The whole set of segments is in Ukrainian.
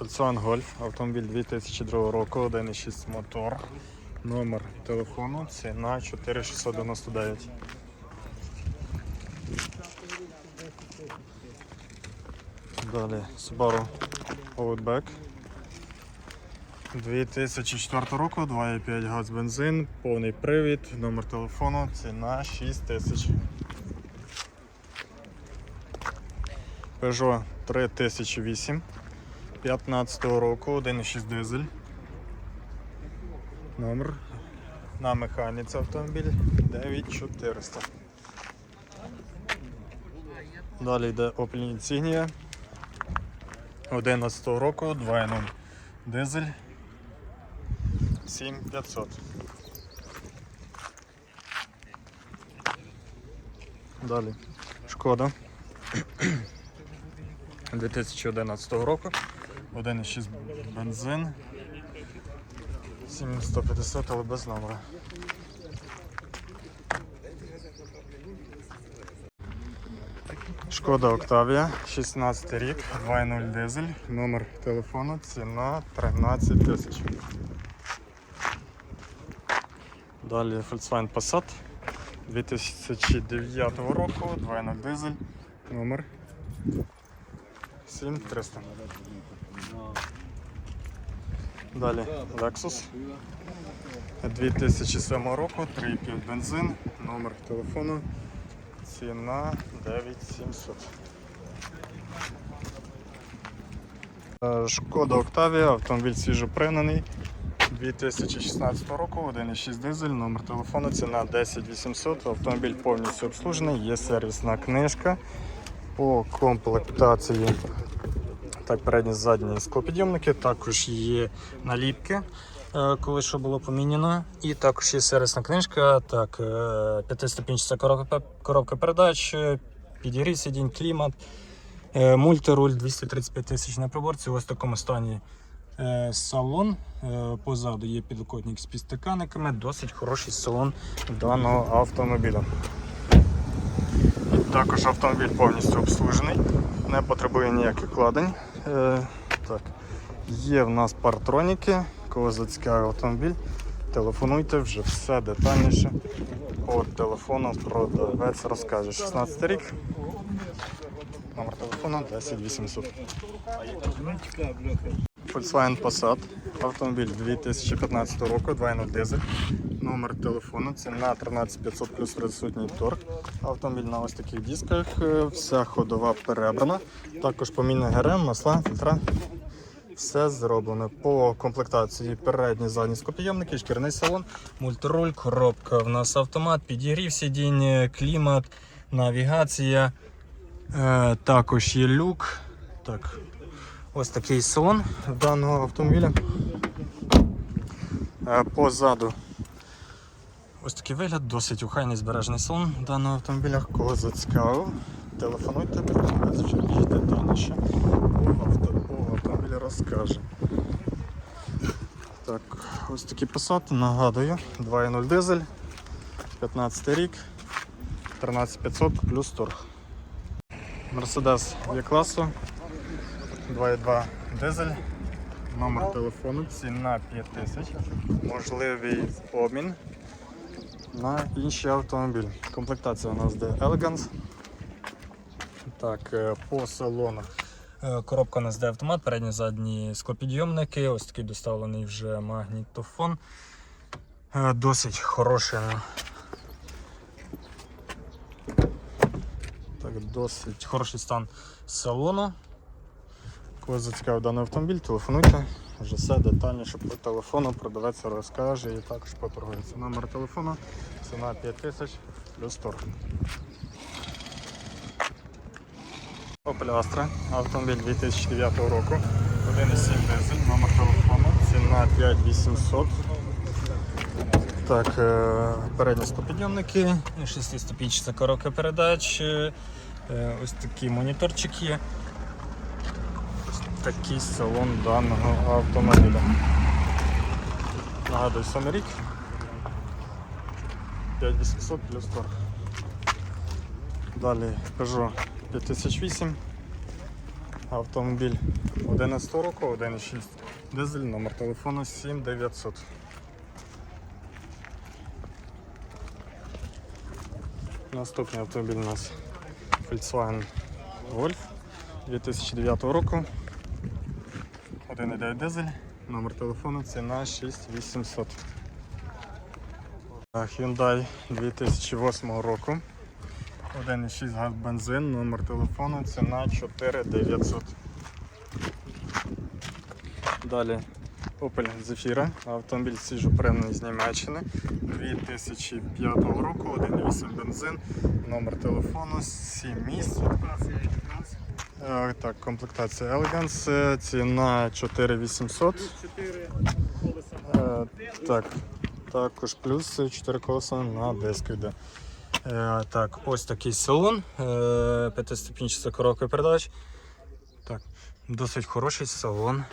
Volkswagen Golf, автомобіль 2002 року, 1.6 мотор, номер телефону, ціна 4699. Далі Subaru Outback. 2004 року, 2,5 газ бензин, повний привід, номер телефону, ціна 6000. Peugeot 3008 15 року, 1,6 дизель. Номер на механіці автомобіль 9400. Далі йде Opel Insignia 11 року, 2.0 дизель 7500. Далі Шкода 2011 року. 1,6 бензин. 7150, але без номера. Шкода Октавія, 16 рік, 2.0 дизель, номер телефону, ціна 13 тисяч. Далі Volkswagen Passat 2009 року, 2.0 дизель, номер 7300. Далі Lexus 2007 року, 3,5 бензин, номер телефону, ціна 9700. Е, Шкода Октавія, автомобіль свіжопригнаний 2016 року, 1,6 дизель, номер телефону, ціна 10800, автомобіль повністю обслужений, є сервісна книжка по комплектації. Так, передні задні склопідйомники, також є наліпки, е, коли що було поміняно. І також є сервісна книжка, так, е, п'ятиступінчата коробка, передач, е, підігрів сидінь, клімат, е, мультируль 235 тисяч на приборці. Ось в такому стані е, салон. Е, Позаду є підлокотник з підстаканниками, досить хороший салон даного автомобіля. Також автомобіль повністю обслужений, не потребує ніяких вкладень. Е, так. Є в нас партроніки, кого зацікавив автомобіль. Телефонуйте вже все детальніше. По телефону продавець розкаже. 16 рік. Номер телефону 10800. Volkswagen Passat. Автомобіль 2015 року, 2.0 дизель. Номер телефону, ціна 13500 плюс присутній торг. Автомобіль на ось таких дисках, е, вся ходова перебрана. Також помінне ГРМ, масла, фільтра. Все зроблено по комплектації передні задні скопійомники, шкірний салон, мультируль, коробка. В нас автомат, підігрів сидінь, клімат, навігація. Е, також є люк. Так, ось такий салон даного автомобіля. Е, позаду ось такий вигляд, досить ухайний збережений салон даного автомобіля. Кого зацікавив, телефонуйте, більш детальніше по авто, по автомобілі розкаже. Так, ось такі Passat, нагадую, 2.0 дизель, 15 рік, 13500 плюс торг. Mercedes Є-класу, 2.2 дизель, номер телефону, ціна 5000, можливий обмін на інший автомобіль. Комплектація у нас де Elegance. Так, е, по салону. Е, Коробка у нас де автомат, передні задні склопідйомники, ось такий доставлений вже магнітофон. Е, Досить хороший. ну. Так, досить хороший стан салону. Кого зацікавив даний автомобіль, телефонуйте. Вже все детальніше по телефону, продавець розкаже і також поторгується. Номер телефону, ціна 5000 плюс торг. Opel Astra, автомобіль 2009 року, 1,7 дизель, номер телефону, ціна 5800. Так, е, передні стопідйомники, 6-ступінчата коробка передач, е, ось такий моніторчик є. Ось такий салон даного автомобіля. Нагадую, саме рік. 5800 плюс торг. Далі Peugeot 5008. автомобіль 11 року, 1,6 дизель, номер телефону 7900. Наступний автомобіль у нас Volkswagen Golf 2009 року. 1,9 дизель, номер телефону, ціна 6800. А, Hyundai 2008 року. 1,6 газ бензин, номер телефону, ціна 4900. Далі Opel Zafira, автомобіль свіжопринений з Німеччини 2005 року, 1,8 бензин, номер телефону, 7 місць. Так, комплектація Elegance, е, ціна 4800. Е, Так, також плюс 4 колеса на диск йде. Е, Так, ось такий салон, п'ятиступінчата коробка передач. Так, досить хороший салон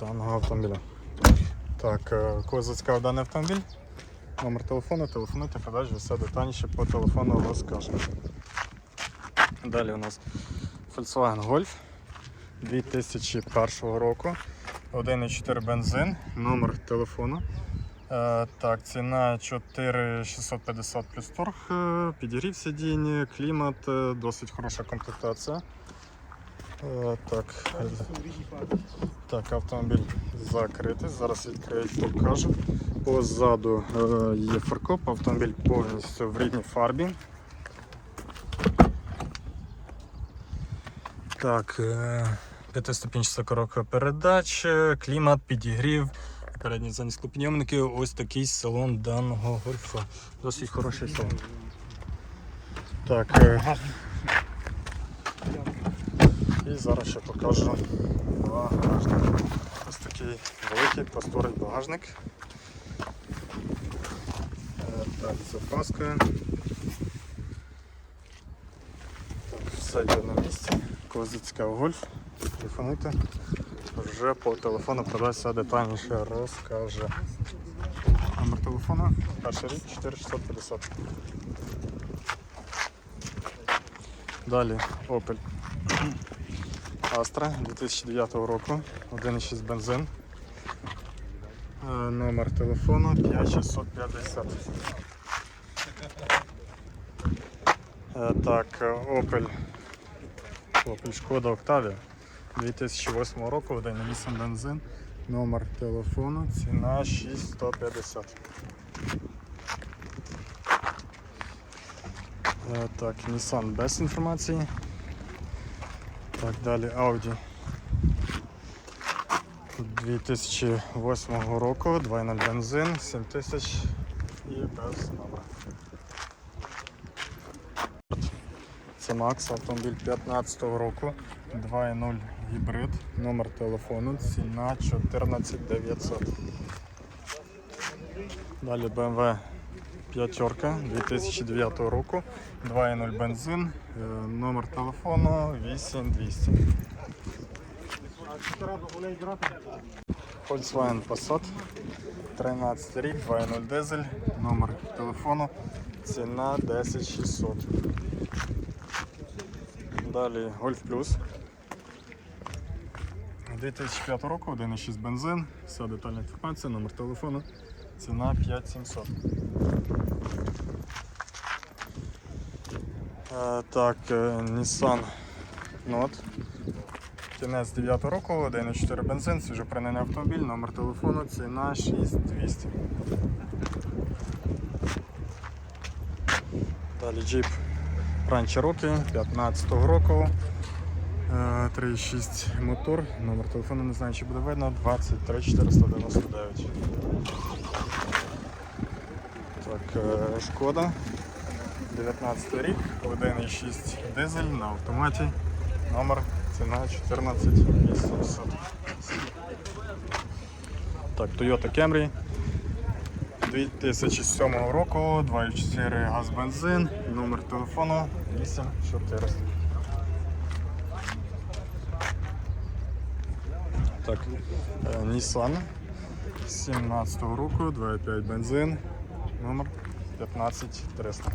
даного автомобіля. Так, кого зацікавив даний автомобіль? Номер телефону, телефонуйте, продаж, все детальніше по телефону розкажемо. Далі у нас Volkswagen Golf 2001 року. 1,4 бензин, номер телефону. Е, так, ціна 4650 плюс торг, е, підігрів сидіння, клімат, е, досить хороша комплектація. Е, так, так, автомобіль закритий. Зараз відкриють, покажу. Позаду е, є фаркоп, автомобіль повністю в рідній фарбі. Так, е, п'ятиступінчата коробка передач, клімат, підігрів, передні задні склопідйомники. Ось такий салон даного гольфа. Досить хороший салон. Так, е, і зараз ще покажу багажник. Ось такий великий просторий багажник. Е, Так, запаскою. Так, все йде на місці. Кого зацікавив гольф, телефонуйте. Вже по телефону продасться детальніше розкаже. Номер телефону, перший рік 4650. Далі Opel Astra 2009 року, 1,6 бензин. Е, Номер телефону 5650. Е, Так, Opel. Opel Шкода Octavia 2008 року, 1,8 бензин. Номер телефону, ціна 6150. Е, Так, Nissan без інформації. Так, далі Audi 2008 року, 2.0 бензин, 7000 і без номера. Макс, автомобіль 15 року, 2.0 гібрид, номер телефону, ціна 14900. Далі BMW п'ятерка 2009 року, 2.0 бензин, е, номер телефону 8200. Volkswagen Passat 13 рік, 2.0 дизель, номер телефону, ціна 10600. Далі Golf Plus 2005 року, 1.6 бензин, вся детальна інформація, номер телефону, ціна 5700. Е, Так, е, Nissan Note. Кінець 9 року, 1,4 бензин, свіжопринений автомобіль, номер телефону, ціна 6200. Далі Jeep Rancher Rocky 15 року. Е, 3,6 мотор, номер телефону не знаю, чи буде видно, 23 499. Так, е, шкода. 19 рік, 1,6 дизель на автоматі. Номер ціна 14 800. Так, Toyota Camry 2007 року, 2,4 газ бензин, номер телефону 8400. Так, е, Nissan 17 року, 2,5 бензин, номер 15300.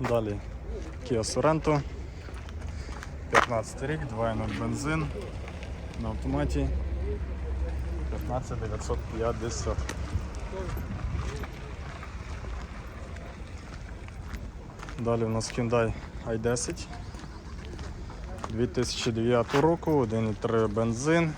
Далі Kia Sorento 15 рік, 2.0 бензин на автоматі 15 950. Далі у нас Hyundai i10 2009 року, 1,3 бензин.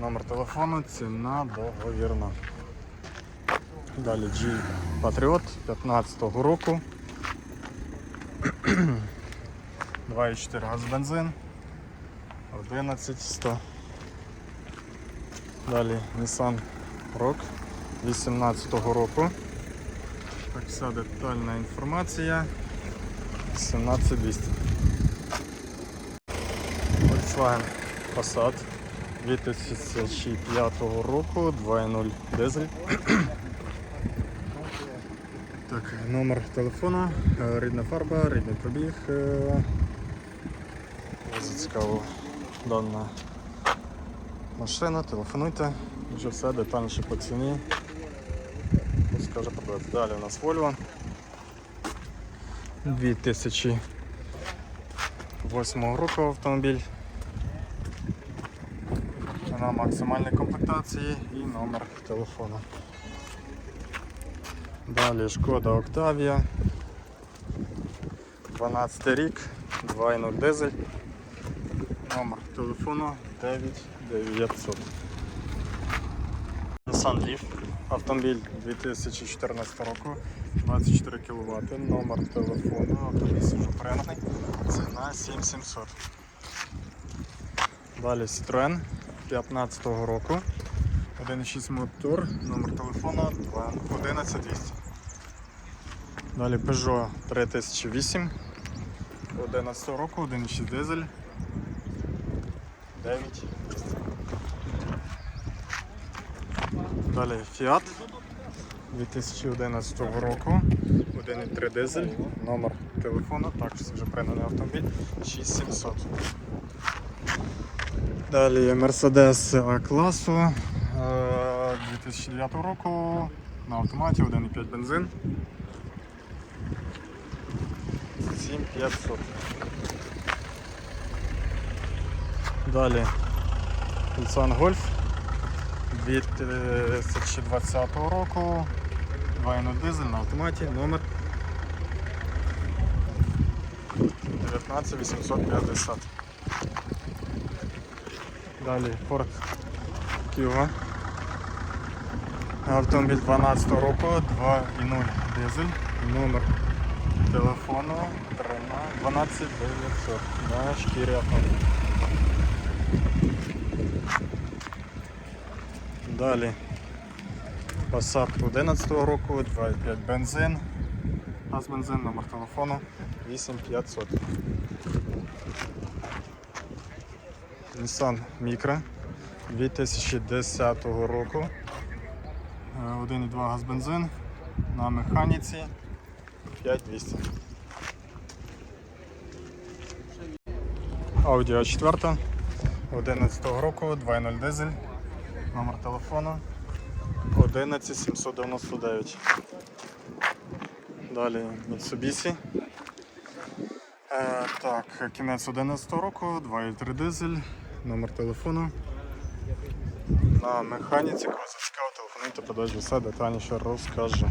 Номер телефону, ціна договірна. Далі G Patriot 15 го року. 2,4 газ бензин. 11100. Далі Nissan Rock 18 року. Так, вся детальна інформація. 17200. Volkswagen Passat 2005 року, 2.0 дизель. Так, номер телефона, е, рідна фарба, рідний пробіг. е, Дуже цікаво дана машина, телефонуйте, вже все детальніше по ціні. Скаже продати. Далі у нас Volvo 2008 року автомобіль. На максимальній комплектації і номер телефону. Далі шкода Octavia. 12 рік, 2.0 дизель. Номер телефону 9900. Nissan Leaf. Автомобіль 2014 року, 24 кВт. Номер телефону, автомобіль пригнаний. Ціна 7700. Далі Citroen 15 року. 1.6 мотор, номер телефону 11200. Далі Peugeot 3008 11 року, 1.6 дизель 9. Далі Fiat 2011 року, 1.3 дизель, номер телефону, також це вже пригнаний автомобіль 6700. Далі Mercedes А-класу е, 2009 року на автоматі 1,5 бензин. 7500. Далі Nissan Golf 2020 року. 2.0 дизель на автоматі, номер 19850. Далі Ford Kuga. Автомобіль 12 року, 2.0 дизель, номер телефону 12900 на шкірі автомобіля. Далі Passat 11 року, 2.5 бензин, газ бензин, номер телефону 8500. Nissan Micra 2010 року. Е, 1,2 газ бензин на механіці 5200. Audi A4 11 року, 2.0 дизель, номер телефону 11799. Далі Mitsubishi. Е, так, кінець 11 року, 2.3 дизель, номер телефону. На механіці, кого зацікавив, телефонуйте, подальше все детальніше розкажу.